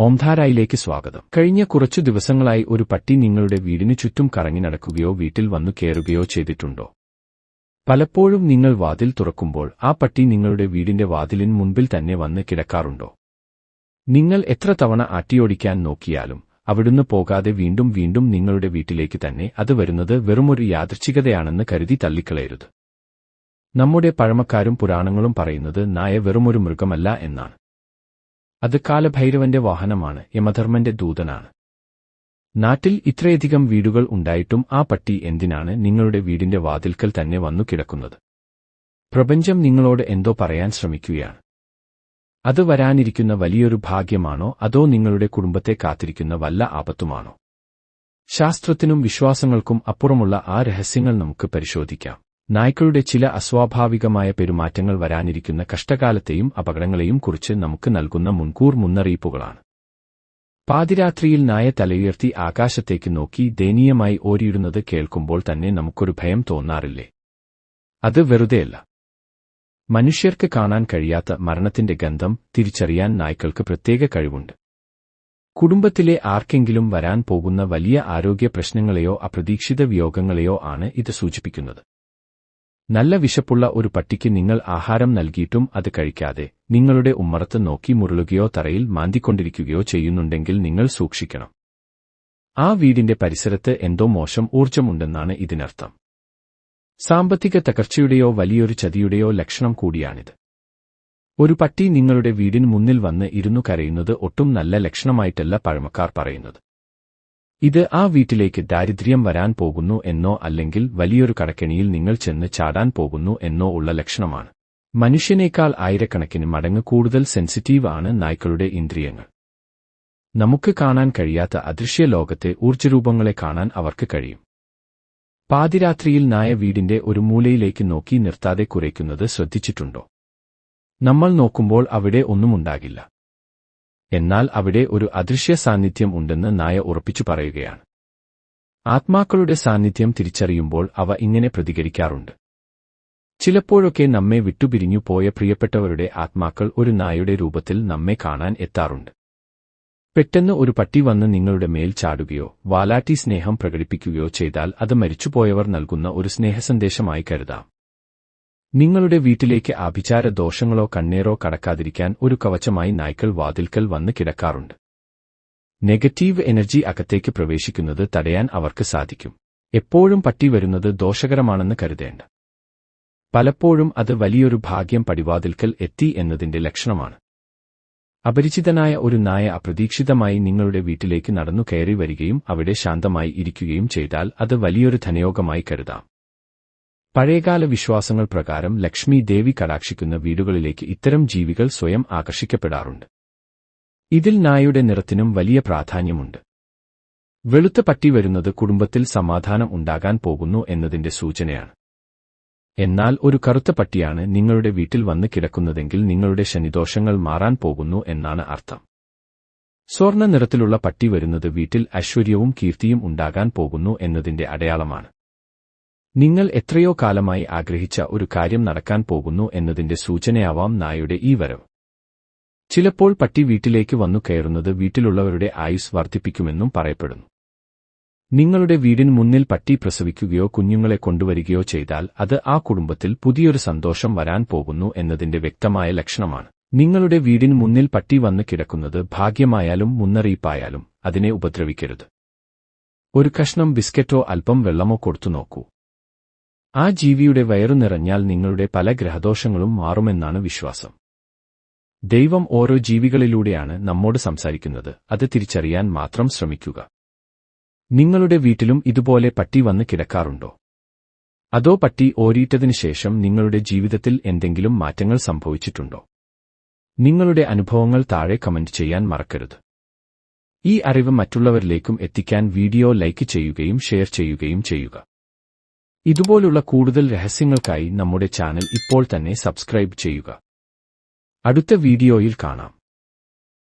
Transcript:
ഓംധാരായിലേക്ക് സ്വാഗതം. കഴിഞ്ഞ കുറച്ചു ദിവസങ്ങളായി ഒരു പട്ടി നിങ്ങളുടെ വീടിനു ചുറ്റും കറങ്ങി നടക്കുകയോ വീട്ടിൽ വന്നു കയറുകയോ ചെയ്തിട്ടുണ്ടോ? പലപ്പോഴും നിങ്ങൾ വാതിൽ തുറക്കുമ്പോൾ ആ പട്ടി നിങ്ങളുടെ വീടിന്റെ വാതിലിന് മുൻപിൽ തന്നെ വന്ന് കിടക്കാറുണ്ടോ? നിങ്ങൾ എത്ര തവണ ആട്ടിയോടിക്കാൻ നോക്കിയാലും അവിടുന്ന് പോകാതെ വീണ്ടും വീണ്ടും നിങ്ങളുടെ വീട്ടിലേക്ക് തന്നെ അത് വരുന്നത് വെറുമൊരു യാദൃച്ഛികതയാണെന്ന് കരുതി തള്ളിക്കളയരുത്. നമ്മുടെ പഴമക്കാരും പുരാണങ്ങളും പറയുന്നത് നായ വെറുമൊരു മൃഗമല്ല എന്നാണ്. അത് കാലഭൈരവന്റെ വാഹനമാണ് യമധർമ്മന്റെ ദൂതനാണ്. നാട്ടിൽ ഇത്രയധികം വീടുകൾ ഉണ്ടായിട്ടും ആ പട്ടി എന്തിനാണ് നിങ്ങളുടെ വീടിന്റെ വാതിൽക്കൽ തന്നെ വന്നു കിടക്കുന്നത്? പ്രപഞ്ചം നിങ്ങളോട് എന്തോ പറയാൻ ശ്രമിക്കുകയാണ്. അത് വരാനിരിക്കുന്ന വലിയൊരു ഭാഗ്യമാണോ അതോ നിങ്ങളുടെ കുടുംബത്തെ കാത്തിരിക്കുന്ന വല്ല ആപത്തുമാണോ? ശാസ്ത്രത്തിനും വിശ്വാസങ്ങൾക്കും അപ്പുറമുള്ള ആ രഹസ്യങ്ങൾ നമുക്ക് പരിശോധിക്കാം. നായ്ക്കളുടെ ചില അസ്വാഭാവികമായ പെരുമാറ്റങ്ങൾ വരാനിരിക്കുന്ന കഷ്ടകാലത്തെയും അപകടങ്ങളെയും കുറിച്ച് നമുക്ക് നൽകുന്ന മുൻകൂർ മുന്നറിയിപ്പുകളാണ്. പാതിരാത്രിയിൽ നായ തലയുയർത്തി ആകാശത്തേക്ക് നോക്കി ദയനീയമായി ഓരിയിടുന്നത് കേൾക്കുമ്പോൾ തന്നെ നമുക്കൊരു ഭയം തോന്നാറില്ലേ? അത് വെറുതെയല്ല. മനുഷ്യർക്ക് കാണാൻ കഴിയാത്ത മരണത്തിന്റെ ഗന്ധം തിരിച്ചറിയാൻ നായ്ക്കൾക്ക് പ്രത്യേക കഴിവുണ്ട്. കുടുംബത്തിലെ ആർക്കെങ്കിലും വരാൻ പോകുന്ന വലിയ ആരോഗ്യ പ്രശ്നങ്ങളെയോ അപ്രതീക്ഷിത വിയോഗങ്ങളെയോ ആണ് ഇത് സൂചിപ്പിക്കുന്നത്. നല്ല വിശപ്പുള്ള ഒരു പട്ടിക്ക് നിങ്ങൾ ആഹാരം നൽകിയിട്ടും അത് കഴിക്കാതെ നിങ്ങളുടെ ഉമ്മറത്ത് നോക്കി മുരളുകയോ തറയിൽ മാന്തിക്കൊണ്ടിരിക്കുകയോ ചെയ്യുന്നുണ്ടെങ്കിൽ നിങ്ങൾ സൂക്ഷിക്കണം. ആ വീടിന്റെ പരിസരത്ത് എന്തോ മോശം ഊർജമുണ്ടെന്നാണ് ഇതിനർത്ഥം. സാമ്പത്തിക തകർച്ചയുടെയോ വലിയൊരു ചതിയുടെയോ ലക്ഷണം കൂടിയാണിത്. ഒരു പട്ടി നിങ്ങളുടെ വീടിന് മുന്നിൽ വന്ന് ഇരുന്നു കരയുന്നത് ഒട്ടും നല്ല ലക്ഷണമായിട്ടല്ല പഴമക്കാർ പറയുന്നത്. ഇത് ആ വീട്ടിലേക്ക് ദാരിദ്ര്യം വരാൻ പോകുന്നു എന്നോ അല്ലെങ്കിൽ വലിയൊരു കടക്കെണിയിൽ നിങ്ങൾ ചെന്ന് ചാടാൻ പോകുന്നു എന്നോ ഉള്ള ലക്ഷണമാണ്. മനുഷ്യനേക്കാൾ ആയിരക്കണക്കിന് മടങ്ങ് കൂടുതൽ സെൻസിറ്റീവ് ആണ് നായ്ക്കളുടെ ഇന്ദ്രിയങ്ങൾ. നമുക്ക് കാണാൻ കഴിയാത്ത അദൃശ്യ ലോകത്തെ ഊർജരൂപങ്ങളെ കാണാൻ അവർക്ക് കഴിയും. പാതിരാത്രിയിൽ നായ വീടിന്റെ ഒരു മൂലയിലേക്ക് നോക്കി നിർത്താതെ കുറയ്ക്കുന്നത് ശ്രദ്ധിച്ചിട്ടുണ്ടോ? നമ്മൾ നോക്കുമ്പോൾ അവിടെ ഒന്നുമുണ്ടാകില്ല എന്നാൽ അവിടെ ഒരു അദൃശ്യ സാന്നിധ്യം ഉണ്ടെന്ന് നായ ഉറപ്പിച്ചു പറയുകയാണ്. ആത്മാക്കളുടെ സാന്നിധ്യം തിരിച്ചറിയുമ്പോൾ അവ ഇങ്ങനെ പ്രതികരിക്കാറുണ്ട്. ചിലപ്പോഴൊക്കെ നമ്മെ വിട്ടുപിരിഞ്ഞു പോയ പ്രിയപ്പെട്ടവരുടെ ആത്മാക്കൾ ഒരു നായയുടെ രൂപത്തിൽ നമ്മെ കാണാൻ എത്താറുണ്ട്. പെട്ടെന്ന് ഒരു പട്ടി വന്ന് നിങ്ങളുടെ മേൽ ചാടുകയോ വാലാട്ടി സ്നേഹം പ്രകടിപ്പിക്കുകയോ ചെയ്താൽ അത് മരിച്ചുപോയവർ നൽകുന്ന ഒരു സ്നേഹസന്ദേശമായി കരുതാം. നിങ്ങളുടെ വീട്ടിലേക്ക് അഭിചാര ദോഷങ്ങളോ കണ്ണീറോ കടക്കാതിരിക്കാൻ ഒരു കവചമായി നായ്ക്കൾ വാതിൽക്കൽ വന്ന് കിടക്കാറുണ്ട്. നെഗറ്റീവ് എനർജി അകത്തേക്ക് പ്രവേശിക്കുന്നത് തടയാൻ അവർക്ക് സാധിക്കും. എപ്പോഴും പട്ടി വരുന്നത് ദോഷകരമാണെന്ന് കരുതേണ്ട. പലപ്പോഴും അത് വലിയൊരു ഭാഗ്യം പടിവാതിൽക്കൽ എത്തി എന്നതിന്റെ ലക്ഷണമാണ്. അപരിചിതനായ ഒരു നായ അപ്രതീക്ഷിതമായി നിങ്ങളുടെ വീട്ടിലേക്ക് നടന്നു കയറി വരികയും അവിടെ ശാന്തമായി ഇരിക്കുകയും ചെയ്താൽ അത് വലിയൊരു ധനയോഗമായി കരുതാം. പഴയകാല വിശ്വാസങ്ങൾ പ്രകാരം ലക്ഷ്മി ദേവി കടാക്ഷിക്കുന്ന വീടുകളിലേക്ക് ഇത്തരം ജീവികൾ സ്വയം ആകർഷിക്കപ്പെടാറുണ്ട്. ഇതിൽ നായയുടെ നിറത്തിനും വലിയ പ്രാധാന്യമുണ്ട്. വെളുത്ത പട്ടി വരുന്നത് കുടുംബത്തിൽ സമാധാനം ഉണ്ടാകാൻ പോകുന്നു എന്നതിന്റെ സൂചനയാണ്. എന്നാൽ ഒരു കറുത്ത പട്ടിയാണ് നിങ്ങളുടെ വീട്ടിൽ വന്ന് കിടക്കുന്നതെങ്കിൽ നിങ്ങളുടെ ശനിദോഷങ്ങൾ മാറാൻ പോകുന്നു എന്നാണ് അർത്ഥം. സ്വർണ നിറത്തിലുള്ള പട്ടി വരുന്നത് വീട്ടിൽ ഐശ്വര്യവും കീർത്തിയും ഉണ്ടാകാൻ പോകുന്നു എന്നതിന്റെ അടയാളമാണ്. നിങ്ങൾ എത്രയോ കാലമായി ആഗ്രഹിച്ച ഒരു കാര്യം നടക്കാൻ പോകുന്നു എന്നതിന്റെ സൂചനയാവാം നായയുടെ ഈ വരവ്. ചിലപ്പോൾ പട്ടി വീട്ടിലേക്ക് വന്നു കയറുന്നത് വീട്ടിലുള്ളവരുടെ ആയുസ് വർദ്ധിപ്പിക്കുമെന്നും പറയപ്പെടുന്നു. നിങ്ങളുടെ വീടിന് മുന്നിൽ പട്ടി പ്രസവിക്കുകയോ കുഞ്ഞുങ്ങളെ കൊണ്ടുവരികയോ ചെയ്താൽ അത് ആ കുടുംബത്തിൽ പുതിയൊരു സന്തോഷം വരാൻ പോകുന്നു എന്നതിന്റെ വ്യക്തമായ ലക്ഷണമാണ്. നിങ്ങളുടെ വീടിന് മുന്നിൽ പട്ടി വന്നു കിടക്കുന്നത് ഭാഗ്യമായാലും മുന്നറിയിപ്പായാലും അതിനെ ഉപദ്രവിക്കരുത്. ഒരു കഷ്ണം ബിസ്ക്കറ്റോ അല്പം വെള്ളമോ കൊടുത്തു നോക്കൂ. ആ ജീവിയുടെ വയറു നിറഞ്ഞാൽ നിങ്ങളുടെ പല ഗ്രഹദോഷങ്ങളും മാറുമെന്നാണ് വിശ്വാസം. ദൈവം ഓരോ ജീവികളിലൂടെയാണ് നമ്മോട് സംസാരിക്കുന്നത്. അത് തിരിച്ചറിയാൻ മാത്രം ശ്രമിക്കുക. നിങ്ങളുടെ വീട്ടിലും ഇതുപോലെ പട്ടി വന്ന് കിടക്കാറുണ്ടോ? അതോ പട്ടി ഓരിയിട്ടതിനു ശേഷം നിങ്ങളുടെ ജീവിതത്തിൽ എന്തെങ്കിലും മാറ്റങ്ങൾ സംഭവിച്ചിട്ടുണ്ടോ? നിങ്ങളുടെ അനുഭവങ്ങൾ താഴെ കമന്റ് ചെയ്യാൻ മറക്കരുത്. ഈ അറിവ് മറ്റുള്ളവരിലേക്കും എത്തിക്കാൻ വീഡിയോ ലൈക്ക് ചെയ്യുകയും ഷെയർ ചെയ്യുകയും ചെയ്യുക. ഇതുപോലുള്ള കൂടുതൽ രഹസ്യങ്ങൾക്കായി നമ്മുടെ ചാനൽ ഇപ്പോൾ തന്നെ സബ്സ്ക്രൈബ് ചെയ്യുക. അടുത്ത വീഡിയോയിൽ കാണാം.